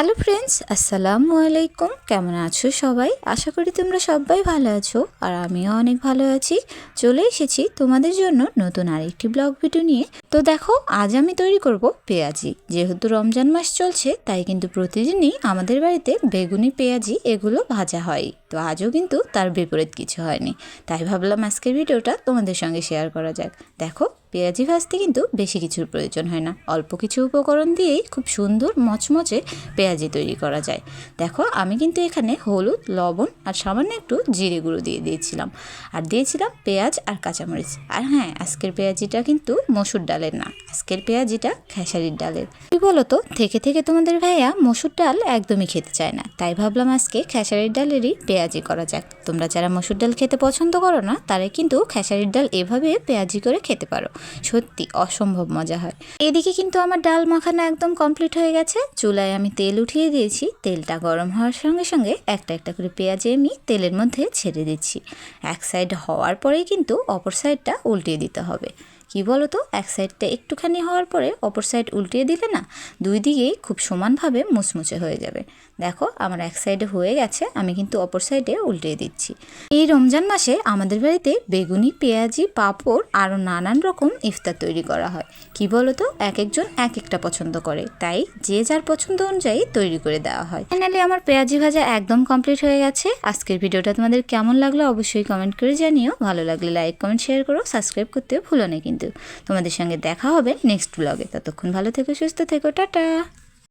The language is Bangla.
হ্যালো ফ্রেন্ডস, আসসালামু আলাইকুম। কেমন আছো সবাই? আশা করি তোমরা সবাই ভালো আছো আর আমিও অনেক ভালো আছি। চলে এসেছি তোমাদের জন্য নতুন আরেকটি ব্লগ ভিডিও নিয়ে। তো দেখো, আজ আমি তৈরি করব পেঁয়াজি। যেহেতু রমজান মাস চলছে, তাই কিন্তু প্রতিদিনই আমাদের বাড়িতে বেগুনি পেঁয়াজি এগুলো ভাজা হয়। তো আজও কিন্তু তার বিপরীত কিছু হয়নি। তাই ভাবলাম আজকের ভিডিওটা তোমাদের সঙ্গে শেয়ার করা যাক। দেখো পেঁয়াজি ভাজতে কিন্তু বেশি কিছুর প্রয়োজন হয় না। অল্প কিছু উপকরণ দিয়েই খুব সুন্দর মচমচে পেঁয়াজি তৈরি করা যায়। দেখো, আমি কিন্তু এখানে হলুদ, লবণ আর সামান্য একটু জিরে গুঁড়ো দিয়ে দিয়েছিলাম। আর দিয়েছিলাম পেঁয়াজ আর কাঁচামরিচ। আর হ্যাঁ আজকের পেঁয়াজিটা কিন্তু মসুর ডালের না, আজকের পেঁয়াজিটা খেসারির ডালের। কি বলতো, থেকে থেকে তোমাদের ভাইয়া মসুর ডাল একদমই খেতে চায় না। তাই ভাবলাম আজকে খেসারির ডালেরই পেঁয়াজি করা যাক। তোমরা যারা মসুর ডাল খেতে পছন্দ করো না তারা কিন্তু খেসারির ডাল এভাবে পেঁয়াজি করে খেতে পারো। সত্যি অসম্ভব মজা হয়। এদিকে কিন্তু আমার ডাল মাখানো একদম কমপ্লিট হয়ে গেছে। চুলায় আমি তেল উঠিয়ে দিয়েছি। তেলটা গরম হওয়ার সঙ্গে সঙ্গে একটা একটা করে পেঁয়াজে আমি তেলের মধ্যে ছেড়ে দিচ্ছি। এক সাইড হওয়ার পরেই কিন্তু অপর সাইডটা উল্টিয়ে দিতে হবে। কি বলো তো এক সাইডটা একটুখানি হওয়ার পরে অপর সাইড উল্টিয়ে দিলে না, দুই দিকেই খুব সমানভাবে মুচমুচে হয়ে যাবে। দেখো, আমার এক সাইডে হয়ে গেছে, আমি কিন্তু অপর সাইডে উল্টিয়ে দিচ্ছি। এই রমজান মাসে আমাদের বাড়িতে বেগুনি, পেঁয়াজি, পাঁপড় আরও নানান রকম ইফতার তৈরি করা হয়। কি বলো তো এক একজন এক একটা পছন্দ করে, তাই যে যার পছন্দ অনুযায়ী তৈরি করে দেওয়া হয়। ফাইনালি আমার পেঁয়াজি ভাজা একদম কমপ্লিট হয়ে গেছে। আজকের ভিডিওটা তোমাদের কেমন লাগল অবশ্যই কমেন্ট করে জানিও। ভালো লাগলে লাইক, কমেন্ট, শেয়ার করো। সাবস্ক্রাইব করতেও ভুলো না কিন্তু তোমাদের সঙ্গে দেখা হবে নেক্সট ব্লগে ততক্ষণ ভালো থেকো সুস্থ থেকো টাটা!